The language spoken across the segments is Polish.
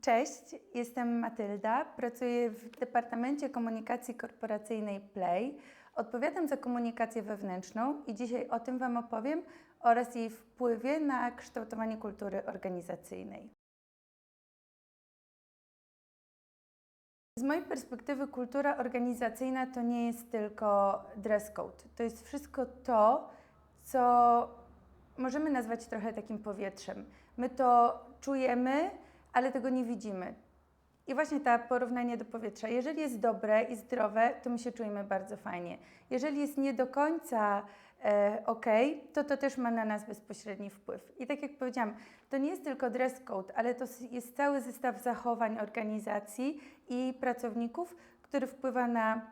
Cześć, jestem Matylda, pracuję w Departamencie Komunikacji Korporacyjnej Play. Odpowiadam za komunikację wewnętrzną i dzisiaj o tym Wam opowiem oraz jej wpływie na kształtowanie kultury organizacyjnej. Z mojej perspektywy kultura organizacyjna to nie jest tylko dress code. To jest wszystko to, co możemy nazwać trochę takim powietrzem. My to czujemy, ale tego nie widzimy. I właśnie to porównanie do powietrza. Jeżeli jest dobre i zdrowe, to my się czujemy bardzo fajnie. Jeżeli jest nie do końca e, ok, to to też ma na nas bezpośredni wpływ. I tak jak powiedziałam, to nie jest tylko dress code, ale to jest cały zestaw zachowań organizacji i pracowników, który wpływa na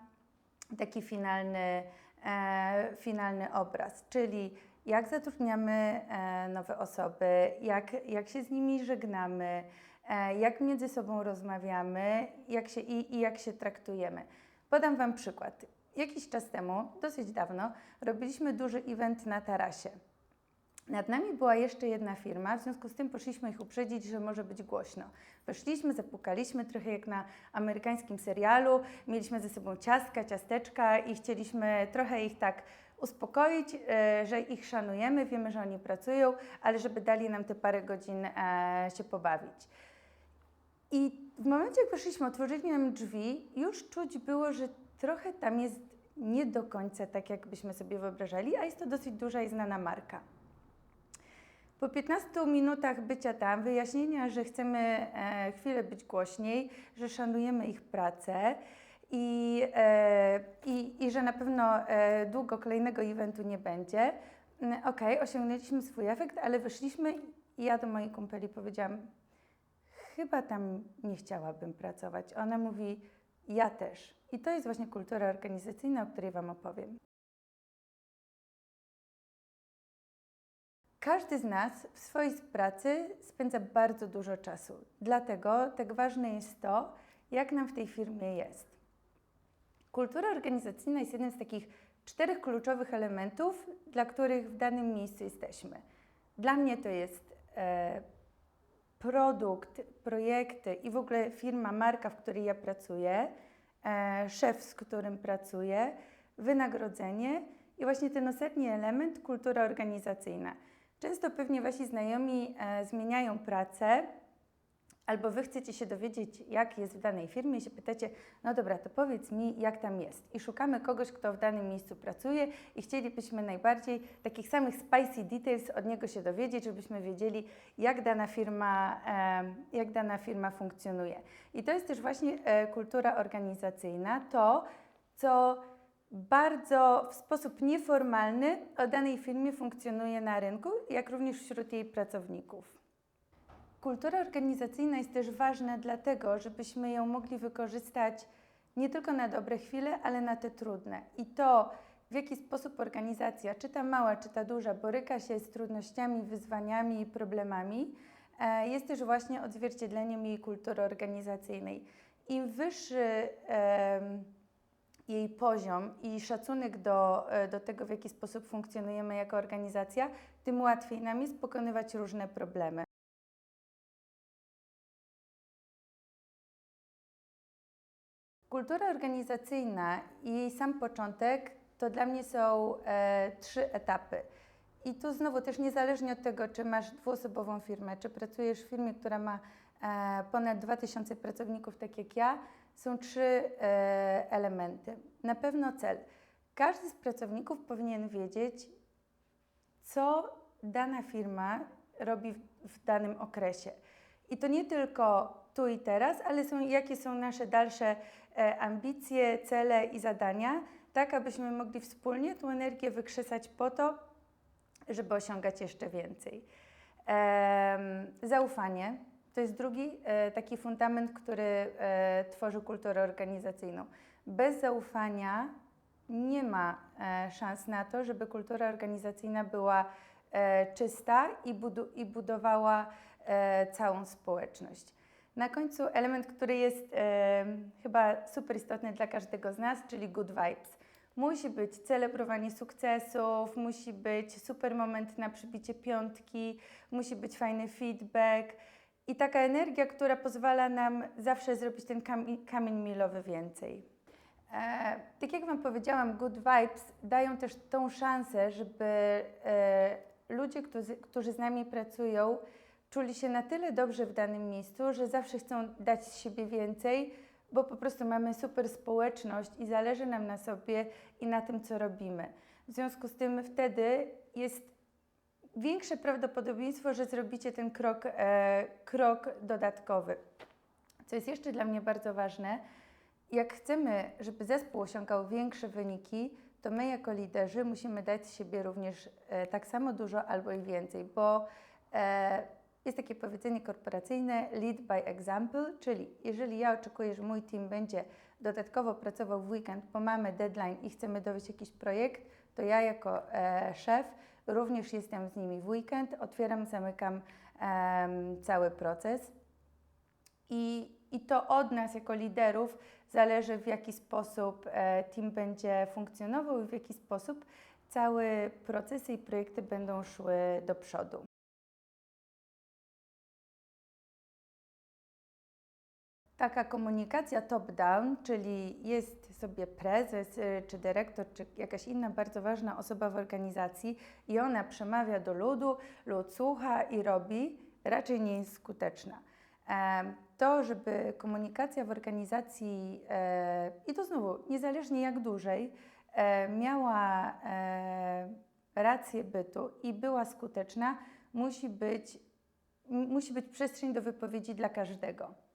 taki finalny, e, finalny obraz, czyli jak zatrudniamy e, nowe osoby, jak, jak się z nimi żegnamy, jak między sobą rozmawiamy jak się, i, i jak się traktujemy. Podam Wam przykład. Jakiś czas temu, dosyć dawno, robiliśmy duży event na tarasie. Nad nami była jeszcze jedna firma, w związku z tym poszliśmy ich uprzedzić, że może być głośno. Weszliśmy, zapukaliśmy trochę jak na amerykańskim serialu, mieliśmy ze sobą ciastka, ciasteczka i chcieliśmy trochę ich tak uspokoić, e, że ich szanujemy, wiemy, że oni pracują, ale żeby dali nam te parę godzin e, się pobawić. I w momencie, jak weszliśmy, otworzyli nam drzwi, już czuć było, że trochę tam jest nie do końca tak, jakbyśmy sobie wyobrażali, a jest to dosyć duża i znana marka. Po 15 minutach bycia tam, wyjaśnienia, że chcemy e, chwilę być głośniej, że szanujemy ich pracę i, e, i, i że na pewno e, długo kolejnego eventu nie będzie. Mm, Okej, osiągnęliśmy swój efekt, ale wyszliśmy i ja do mojej kumpeli powiedziałam, chyba tam nie chciałabym pracować. Ona mówi, ja też. I to jest właśnie kultura organizacyjna, o której Wam opowiem. Każdy z nas w swojej pracy spędza bardzo dużo czasu. Dlatego tak ważne jest to, jak nam w tej firmie jest. Kultura organizacyjna jest jednym z takich czterech kluczowych elementów, dla których w danym miejscu jesteśmy. Dla mnie to jest e, produkt, projekty i w ogóle firma, marka, w której ja pracuję, e, szef, z którym pracuję, wynagrodzenie i właśnie ten ostatni element, kultura organizacyjna. Często pewnie Wasi znajomi e, zmieniają pracę, albo Wy chcecie się dowiedzieć, jak jest w danej firmie i się pytacie, no dobra, to powiedz mi, jak tam jest. I szukamy kogoś, kto w danym miejscu pracuje i chcielibyśmy najbardziej takich samych spicy details od niego się dowiedzieć, żebyśmy wiedzieli, jak dana firma, jak dana firma funkcjonuje. I to jest też właśnie e, kultura organizacyjna, to, co bardzo w sposób nieformalny o danej firmie funkcjonuje na rynku, jak również wśród jej pracowników. Kultura organizacyjna jest też ważna dlatego, żebyśmy ją mogli wykorzystać nie tylko na dobre chwile, ale na te trudne. I to, w jaki sposób organizacja, czy ta mała, czy ta duża, boryka się z trudnościami, wyzwaniami i problemami, e, jest też właśnie odzwierciedleniem jej kultury organizacyjnej. Im wyższy jej poziom i szacunek do, e, do tego, w jaki sposób funkcjonujemy jako organizacja, tym łatwiej nam jest pokonywać różne problemy. Kultura organizacyjna i jej sam początek to dla mnie są e, trzy etapy. I tu znowu też niezależnie od tego, czy masz dwuosobową firmę, czy pracujesz w firmie, która ma e, ponad 2000 pracowników, tak jak ja, są trzy e, elementy. Na pewno cel. Każdy z pracowników powinien wiedzieć, co dana firma robi w, w danym okresie. I to nie tylko tu i teraz, ale są, jakie są nasze dalsze e, ambicje, cele i zadania, tak abyśmy mogli wspólnie tą energię wykrzesać po to, żeby osiągać jeszcze więcej. Zaufanie to jest drugi e, taki fundament, który e, tworzy kulturę organizacyjną. Bez zaufania nie ma szans na to, żeby kultura organizacyjna była czysta i, budu- i budowała całą społeczność. Na końcu element, który jest e, chyba super istotny dla każdego z nas, czyli good vibes. Musi być celebrowanie sukcesów, musi być super moment na przybicie piątki, musi być fajny feedback. i taka energia, która pozwala nam zawsze zrobić ten kamień, kamień milowy więcej. E, tak jak Wam powiedziałam, Good Vibes dają też tą szansę, żeby e, ludzie, którzy, którzy z nami pracują, czuli się na tyle dobrze w danym miejscu, że zawsze chcą dać z siebie więcej, bo po prostu mamy super społeczność i zależy nam na sobie i na tym, co robimy. W związku z tym wtedy jest większe prawdopodobieństwo, że zrobicie ten krok, e, krok dodatkowy. Co jest jeszcze dla mnie bardzo ważne, jak chcemy, żeby zespół osiągał większe wyniki, to my jako liderzy musimy dać z siebie również e, tak samo dużo albo i więcej, bo e, jest takie powiedzenie korporacyjne lead by example, czyli jeżeli ja oczekuję, że mój team będzie dodatkowo pracował w weekend, bo mamy deadline i chcemy dowieść jakiś projekt, to ja jako e, szef również jestem z nimi w weekend, otwieram, zamykam cały proces. I, I to od nas jako liderów zależy, w jaki sposób e, team będzie funkcjonował i w jaki sposób całe procesy i projekty będą szły do przodu. Taka komunikacja top-down, czyli jest sobie prezes, y, czy dyrektor, czy jakaś inna bardzo ważna osoba w organizacji i ona przemawia do ludu, lud słucha i robi, raczej nie jest skuteczna. To, żeby komunikacja w organizacji, e, i to znowu, niezależnie jak dużej, e, miała e, rację bytu i była skuteczna, musi być, musi być przestrzeń do wypowiedzi dla każdego.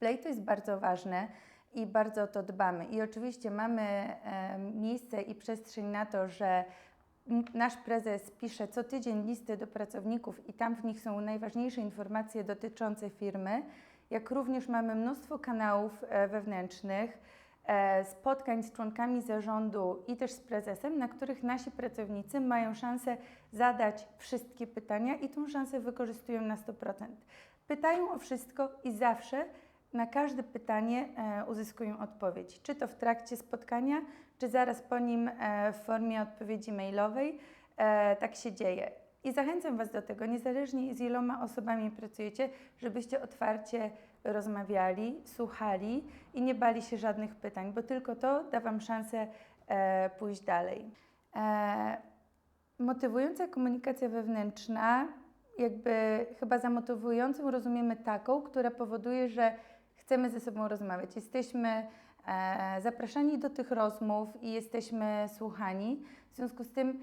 Play to jest bardzo ważne i bardzo o to dbamy. I oczywiście mamy e, miejsce i przestrzeń na to, że nasz prezes pisze co tydzień listy do pracowników i tam w nich są najważniejsze informacje dotyczące firmy, jak również mamy mnóstwo kanałów e, wewnętrznych, e, spotkań z członkami zarządu i też z prezesem, na których nasi pracownicy mają szansę zadać wszystkie pytania i tą szansę wykorzystują na 100%. Pytają o wszystko i zawsze na każde pytanie e, uzyskują odpowiedź, czy to w trakcie spotkania, czy zaraz po nim e, w formie odpowiedzi mailowej. E, tak się dzieje. I zachęcam Was do tego, niezależnie z iloma osobami pracujecie, żebyście otwarcie rozmawiali, słuchali i nie bali się żadnych pytań, bo tylko to da Wam szansę pójść dalej. Motywująca komunikacja wewnętrzna, jakby chyba zamotywującą rozumiemy taką, która powoduje, że chcemy ze sobą rozmawiać. Jesteśmy e, zapraszani do tych rozmów i jesteśmy słuchani. W związku z tym,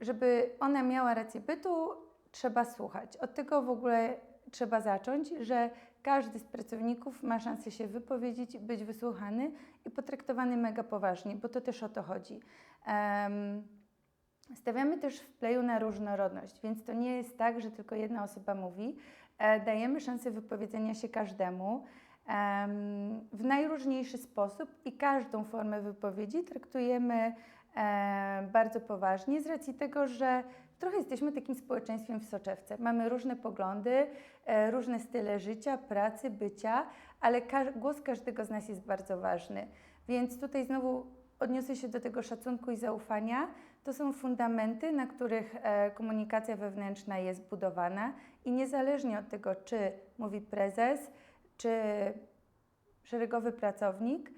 żeby ona miała rację bytu, trzeba słuchać. Od tego w ogóle trzeba zacząć, że każdy z pracowników ma szansę się wypowiedzieć, być wysłuchany i potraktowany mega poważnie, bo to też o to chodzi. Um, stawiamy też w playu na różnorodność, więc to nie jest tak, że tylko jedna osoba mówi. E, dajemy szansę wypowiedzenia się każdemu w najróżniejszy sposób i każdą formę wypowiedzi traktujemy bardzo poważnie z racji tego, że trochę jesteśmy takim społeczeństwem w soczewce. Mamy różne poglądy, e, różne style życia, pracy, bycia, ale głos każdego z nas jest bardzo ważny. Więc tutaj znowu odniosę się do tego szacunku i zaufania. To są fundamenty, na których e, komunikacja wewnętrzna jest budowana i niezależnie od tego, czy mówi prezes, czy szeregowy pracownik,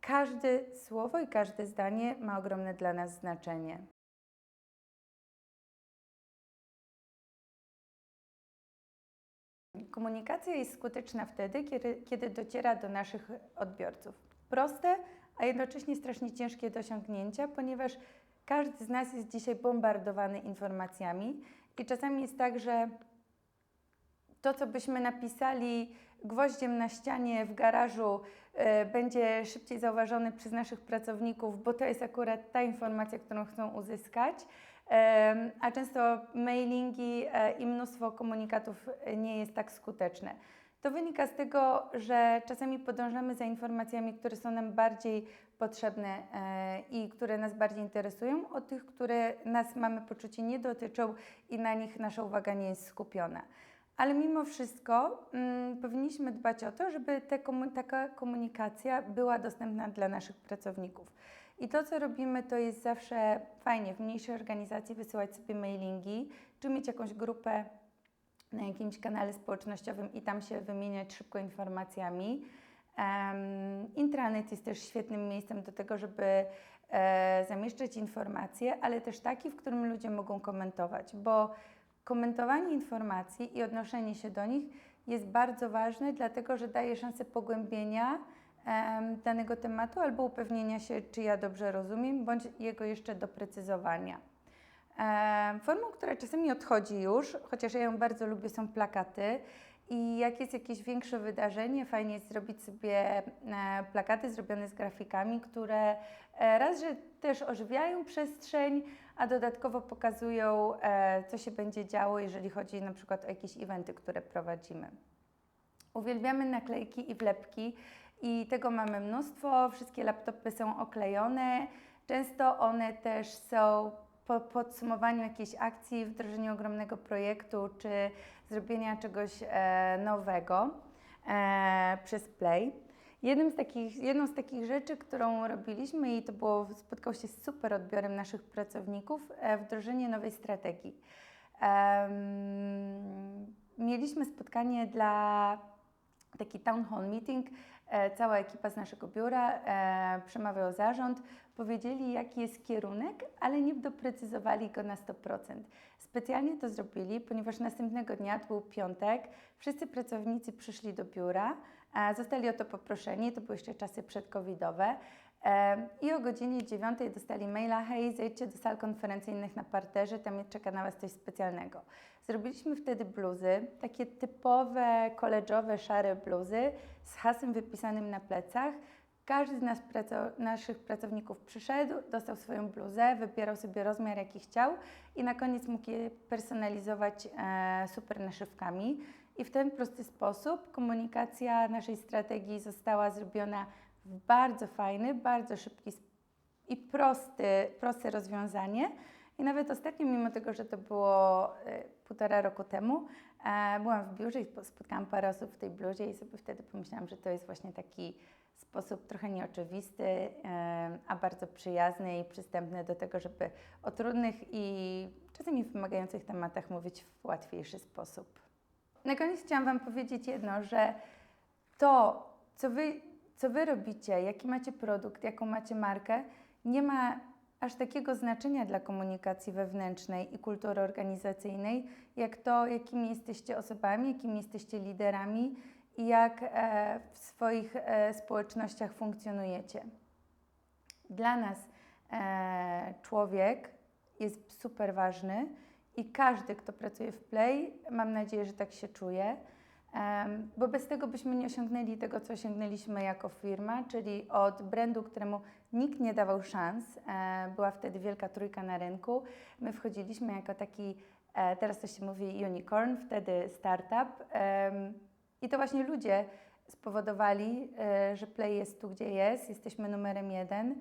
każde słowo i każde zdanie ma ogromne dla nas znaczenie. Komunikacja jest skuteczna wtedy, kiedy, kiedy dociera do naszych odbiorców. Proste, a jednocześnie strasznie ciężkie do osiągnięcia, ponieważ każdy z nas jest dzisiaj bombardowany informacjami i czasami jest tak, że to, co byśmy napisali gwoździem na ścianie w garażu, e, będzie szybciej zauważony przez naszych pracowników, bo to jest akurat ta informacja, którą chcą uzyskać. A często mailingi e, i mnóstwo komunikatów nie jest tak skuteczne. To wynika z tego, że czasami podążamy za informacjami, które są nam bardziej potrzebne e, i które nas bardziej interesują, od tych, które nas mamy poczucie nie dotyczą i na nich nasza uwaga nie jest skupiona ale mimo wszystko mm, powinniśmy dbać o to, żeby komu taka komunikacja była dostępna dla naszych pracowników. I to, co robimy, to jest zawsze fajnie w mniejszej organizacji wysyłać sobie mailingi, czy mieć jakąś grupę na jakimś kanale społecznościowym i tam się wymieniać szybko informacjami. Em, Intranet jest też świetnym miejscem do tego, żeby e, zamieszczać informacje, ale też taki, w którym ludzie mogą komentować, bo komentowanie informacji i odnoszenie się do nich jest bardzo ważne, dlatego że daje szansę pogłębienia danego tematu albo upewnienia się, czy ja dobrze rozumiem, bądź jego jeszcze doprecyzowania. Formą, która czasami odchodzi już, chociaż ja ją bardzo lubię, są plakaty. I jak jest jakieś większe wydarzenie, fajnie jest zrobić sobie e, plakaty zrobione z grafikami, które e, raz, że też ożywiają przestrzeń, a dodatkowo pokazują, e, co się będzie działo, jeżeli chodzi na przykład o jakieś eventy, które prowadzimy. Uwielbiamy naklejki i wlepki i tego mamy mnóstwo. Wszystkie laptopy są oklejone. Często one też są po podsumowaniu jakiejś akcji, wdrożeniu ogromnego projektu czy zrobienia czegoś e, nowego e, przez Play. Jednym z takich, jedną z takich rzeczy, którą robiliśmy i to było, spotkało się z super odbiorem naszych pracowników, e, wdrożenie nowej strategii. Mieliśmy spotkanie dla taki town hall meeting. E, cała ekipa z naszego biura e, przemawiał zarząd, powiedzieli jaki jest kierunek, ale nie doprecyzowali go na 100%. Specjalnie to zrobili, ponieważ następnego dnia, to był piątek, wszyscy pracownicy przyszli do biura, zostali o to poproszeni, to były jeszcze czasy przedcovidowe, i o godzinie 9 dostali maila, hej, zejdźcie do sal konferencyjnych na parterze, tam czeka na Was coś specjalnego. Zrobiliśmy wtedy bluzy, takie typowe, koledżowe, szare bluzy z hasłem wypisanym na plecach. Każdy z nas, praco- naszych pracowników przyszedł, dostał swoją bluzę, wybierał sobie rozmiar, jaki chciał i na koniec mógł je personalizować e, super naszywkami. I w ten prosty sposób komunikacja naszej strategii została zrobiona bardzo fajny, bardzo szybki i prosty, proste rozwiązanie. I nawet ostatnio, mimo tego, że to było e, półtora roku temu, e, byłam w biurze i spo- spotkałam parę osób w tej bluzie i sobie wtedy pomyślałam, że to jest właśnie taki sposób trochę nieoczywisty, e, a bardzo przyjazny i przystępny do tego, żeby o trudnych i czasami wymagających tematach mówić w łatwiejszy sposób. Na koniec chciałam Wam powiedzieć jedno, że to, co wy, co wy robicie, jaki macie produkt, jaką macie markę, nie ma aż takiego znaczenia dla komunikacji wewnętrznej i kultury organizacyjnej, jak to, jakimi jesteście osobami, jakimi jesteście liderami i jak e, w swoich e, społecznościach funkcjonujecie. Dla nas e, człowiek jest super ważny i każdy, kto pracuje w Play, mam nadzieję, że tak się czuje, bo bez tego byśmy nie osiągnęli tego, co osiągnęliśmy jako firma, czyli od brandu, któremu nikt nie dawał szans. E, była wtedy wielka trójka na rynku. My wchodziliśmy jako taki, e, teraz to się mówi unicorn, wtedy startup. I to właśnie ludzie spowodowali, e, że Play jest tu, gdzie jest. Jesteśmy numerem jeden.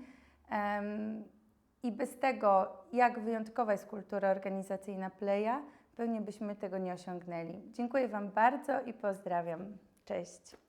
I bez tego, jak wyjątkowa jest kultura organizacyjna Playa, pewnie byśmy tego nie osiągnęli. Dziękuję Wam bardzo i pozdrawiam. Cześć.